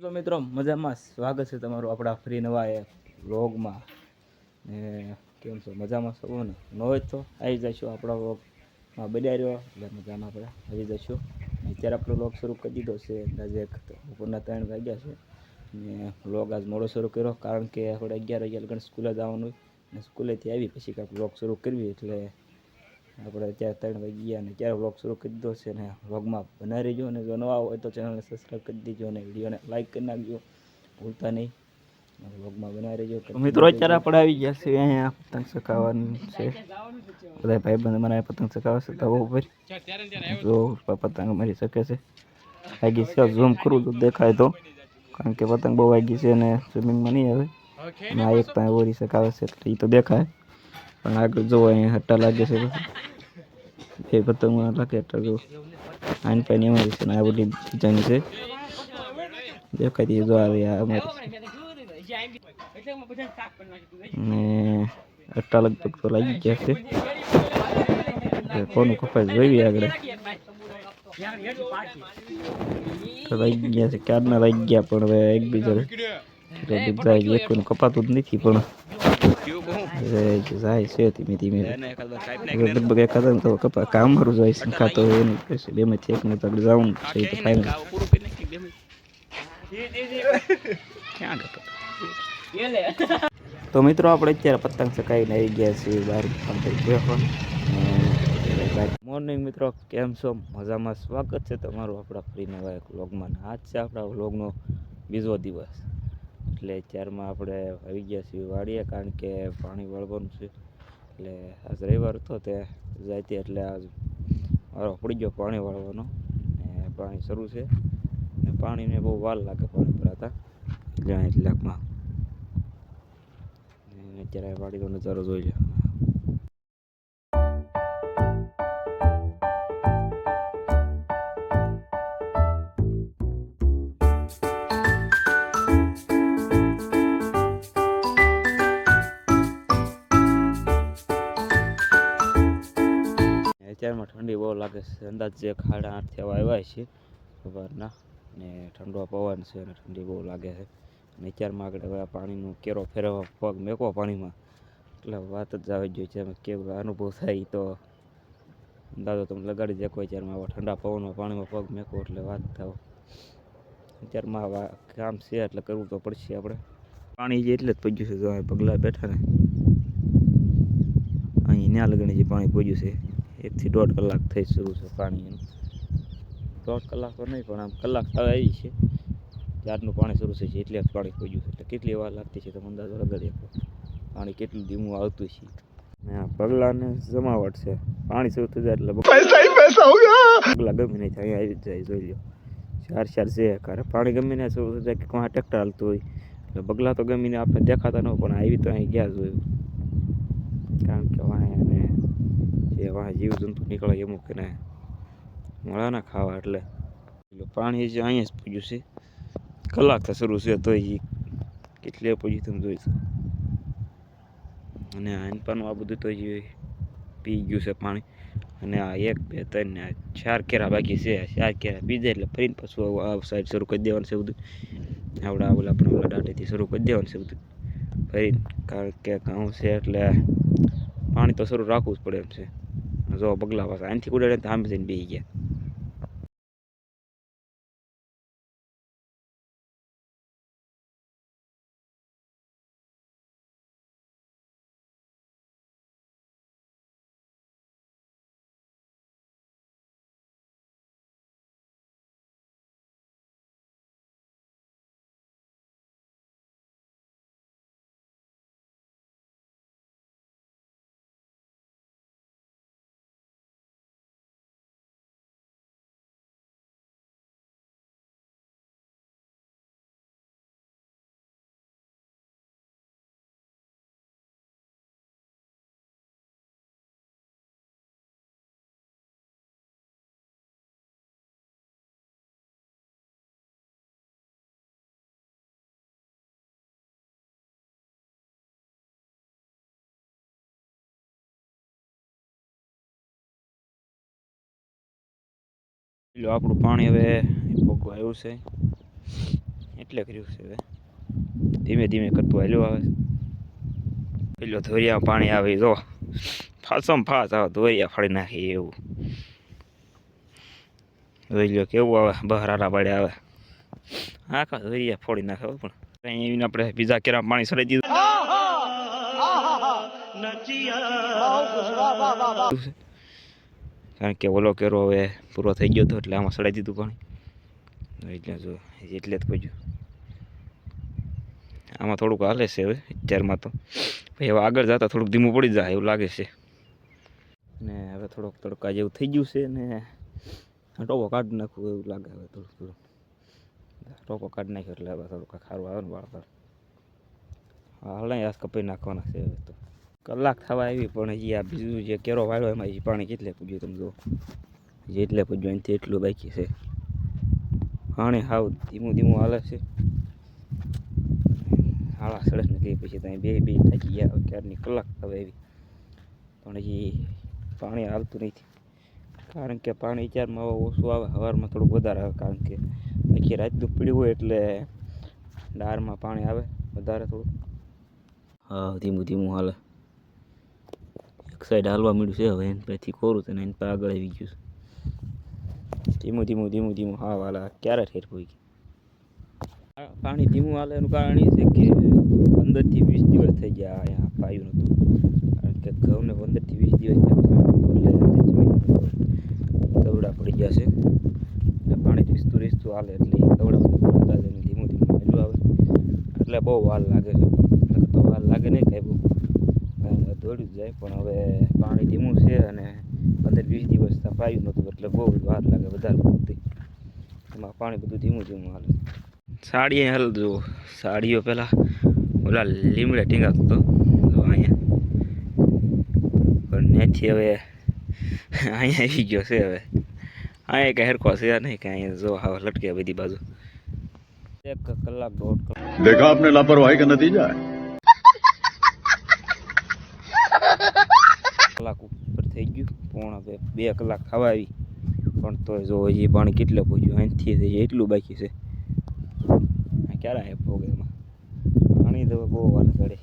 તો મિત્રો, મજામાં સ્વાગત છે તમારું આપણા ફ્રી નવા એ વ્લોગમાં. ને કેમ છો? મજામાં છો? ને. નો જ તો આવી જઈશું આપણા વ્લોગમાં. બન્યા રહ્યો? એટલે મજામાં આપણે આવી જઈશું અત્યારે આપણો વ્લોગ શરૂ કરી દીધો છે. અંદાજે એક બપોરના ત્રણ વાગ્યા છે. ને વ્લોગ આજ મોડો શરૂ કર્યો, કારણ કે આપણે અગિયાર વાગ્યા લગન સ્કૂલે જવાનું ને સ્કૂલેથી આવી પછી કાંઈક વ્લોગ શરૂ કરવી, એટલે આપણે અત્યારે ત્રણ વાગ્યા અને ત્યારે વ્લોગ શરૂ કરી દીધો છે ને વ્લોગમાં બનાવી રહેજો અને જો નવા હોય તો ચેનલને સબસ્ક્રાઈબ કરી દેજો અને વિડીયોને લાઈક કરી નાખજો. ભૂલતા નહીં. વ્લોગમાં બનાવી રહેજો. મિત્રો અત્યારે આપણે આવી ગયા છે અહીંયા પતંગ ચકાવવાનું છે. બધા ભાઈ બંધ મને પતંગ ચકાવે છે તવો ઉપર જો પતંગ મારી શકે છે. વાગી છે ઝૂમ કરું તો દેખાય તો. કારણ કે પતંગ બહુ વાગી છે અને સ્વિમિંગમાં નહીં આવે. અને આ એક ત્યાં ઓરી શકાવે છે એ તો દેખાય. પણ આગળ જોવો, અહીંયા હટ્ટા લાગે છે બે પતંગમાં લાગે જો. આઈન પાઈન એમાં છે આ બધી ડિઝાઇન છે. દેખાય છે જો આવી આ અમારી. ને હટ્ટા લગભગ તો લાગી ગયા છે. કોનું કપાસ જોઈ આગળ? તો લાગી ગયા છે. ક્યારના લાગી ગયા પણ હવે એકબીજા કપાતું જ નથી પણ. જાય છે ધીમે ધીમે. લગભગ તો કપા કામ મારું જાય છે કાં તો એનું કહેશે બેમાંથી એકને તો આગળ જવાનું છે તો ફાઇનલ ક્યાં તો? મિત્રો આપણે અત્યારે પતંગ ચકાવીને આવી ગયા છીએ બહાર મોર્નિંગ મિત્રો કેમ છો? મજામાં સ્વાગત છે તમારું આપણા ફ્રી નવા એક વ્લોગમાં આજ છે આપણા વ્લોગનો બીજો દિવસ. એટલે અત્યારમાં આપણે આવી ગયા છીએ વાડીએ કારણ કે પાણી વળવાનું છે. એટલે આજ રવિવાર હતો તે જાય એટલે આજ વારો પડી ગયો પાણી વાળવાનો ને પાણી શરૂ છે. ને પાણીને બહુ વાર લાગે પાણી ભરાતા. જ્યાં એટલાકમાં અત્યારે વાડીનો નજારો જોઈ લો અત્યારમાં ઠંડી બહુ લાગે છે. અંદાજે ખાડા આઠ એવા આવ્યા છે. સવારના ને ઠંડો પવન છે અને ઠંડી બહુ લાગે છે. અને અત્યારમાં આગળ હવે પાણીનું કેરો ફેરવવા, પગ મેકો પાણીમાં. એટલે વાત જ આવી ગઈ છે એમાં કેવો અનુભવ થાય તો. અંદાજો તમે લગાડી દેખો અત્યારમાં આવા ઠંડા પવનમાં પાણીમાં પગ મેકો એટલે વાત થાવ. અત્યારમાં કામ છે એટલે કરવું તો પડશે આપણે. પાણી જે એટલે જ પગ્યું છે તો પગલા બેઠા ને. અહીં ન્યા લગણી જે પાણી પહોંચ્યું છે. એકથી દોઢ કલાક થઈ શરૂ છે પાણી એનું દોઢ કલાક તો નહીં પણ આમ કલાક હવે આવી છે. ત્યારનું પાણી શરૂ થઈ છે એટલે જ પાણી પહોંચ્યું છે. એટલે કેટલી વાર લાગતી છે તમે અંદાજો લગાડી આપો પાણી કેટલું ધીમું આવતું છે. ને આ પગલાને જમાવટ છે. પાણી શરૂ થઈ જાય એટલે પગલા ગમે નહીં અહીંયા આવી જાય જોઈ લો ચાર ચાર છે કારણ પાણી ગમીને શરૂ થઈ જાય કે કોઈ ટ્રેક્ટર હાલતું હોય. એટલે પગલા તો ગમીને આપણે દેખાતા ન પણ આવી તો અહીં ગયા જોયું કારણ કે વાંહે વાંહે જીવજંતુ નીકળે અમુક એને મળે ને ખાવા એટલે. પાણી જે અહીંયા જ પૂજ્યું છે. કલાક શરૂ છે તો એ કેટલી પૂજ્યું તમે જોઈશું અને આનપાનું આ બધું તો જે પી ગયું છે પાણી. અને આ એક, બે, ત્રણ ને ચાર કેરા બાકી છે. ચાર કેરા પી એટલે ફરીને પાછું આ સાઈડ શરૂ કરી દેવાનું છે બધું. આવડા ઓલા આપણે ઓલા દાંટેથી શરૂ કરી દેવાનું છે બધું. ફરીને કારણ કે ઘઉં છે એટલે પાણી તો શરૂ રાખવું જ પડે એમ છે. જો પગલા પાછા. અહીંથી ઉડાડે તો સામે જઈને ગયા. પેલું આપણું પાણી હવે ભોગવું આવ્યું છે. એટલે કર્યું છે હવે. ધીમે ધીમે કરતું હાલ્યું આવે પેલો ધોરિયા પાણી આવે જો. ફાસમ ફાસ આવે ધોરિયા ફાડી નાખે એવું. લ્યો કેવું આવે બહાર આરા પાડે આવે. આખા ધોરિયા ફોડી નાખે પણ. અહીં આવીને આપણે બીજા કેરા પાણી સડી દીધું. કારણ કે ઓલો કેરો હવે પૂરો થઈ ગયો હતો એટલે આમાં સડાઈ દીધું પાણી. એટલે જો, એટલે જ પહોંચ્યું આમાં થોડુંક હાલે છે હવે, અત્યારમાં તો. ભાઈ હવે આગળ જતા થોડુંક ધીમું પડી જાય એવું લાગે છે. ને હવે થોડોક તડકા જેવું થઈ ગયું છે ને ટોપો કાઢી નાખવું એવું લાગે હવે થોડુંક થોડુંક. ટોપો કાઢી નાખ્યો એટલે હવે થોડુંક ખારું આવે ને પર હાલ આસ કપાઈ નાખવાના છે હવે તો. કલાક થવા આવી, પણ હજી આ બીજું જે કેરો વાળ્યો એમાં હજી પાણી કેટલે પૂજ્યું તમે જુઓ. હજી એટલે પૂજ્યું એનાથી એટલું બાકી છે. પાણી હાવ ધીમું ધીમું હાલે છે. હાળા સડસ નથી પછી ત્યાં બે બે થાકી ગયા ક્યારની કલાક થવા આવી. પણ હજી પાણી હાલતું નથી. કારણ કે પાણી ચારમાં ઓછું આવે સવારમાં થોડુંક વધારે આવે, કારણ કે આખી રાતનું પીળ્યું હોય એટલે ડારમાં પાણી આવે, વધારે થોડું હા ધીમું ધીમું હાલે. એક સાઈડ હાલવા મળ્યું છે હવે એને પછી કોરું છે ને એને પાસે આગળ આવી ગયું છે. ધીમું ધીમું ધીમું ધીમું. હા, વાલા, ક્યારે ઠેર પહોંચી પાણી ધીમું હાલે, એનું કારણ એ છે કે પંદરથી વીસ દિવસ થઈ ગયા અહીંયા પાયું નહોતું. કારણ કે ઘઉંને પંદરથી વીસ દિવસ એટલે દવડા પડી ગયા છે. એટલે પાણી રીસતું રીસતું હાલે એટલે દવડા પડતા જાય ધીમું ધીમું હેલું આવે. એટલે બહુ વાર લાગે છે. તો વાર લાગે નહીં કાંઈ બહુ. દોડ્યું જાય, પણ હવે પાણી ધીમું છે અને પંદર વીસ દિવસ ત્યાં પાયું નહોતું એટલે બહુ વાર લાગે વધારે પડતી એમાં પાણી બધું ધીમું ધીમું હાલે. સાડીએ હાલ જુઓ સાડીઓ પહેલાં ઓલા લીમડે ટીંગાતો હતો. અહીંયા. પણ ત્યાંથી હવે અહીંયા આવી ગયો છે હવે. અહીંયા કાંઈ હરકો છે નહીં કાંઈ અહીંયા જો હવે લટકે બધી બાજુ. એક કલાક દોઢ કલાક. દેખા આપને લાપરવાહી કા નતીજા કલાક ઉપર થઈ ગયું. પૂર્ણ બે બે કલાક થવા આવી. પણ તો જો હજી પાણી કેટલે પહોંચ્યું અહીંથી હજી એટલું બાકી છે. ક્યારે આવે પ્રોગ્રામમાં પાણી તો બહુ વાર ચડે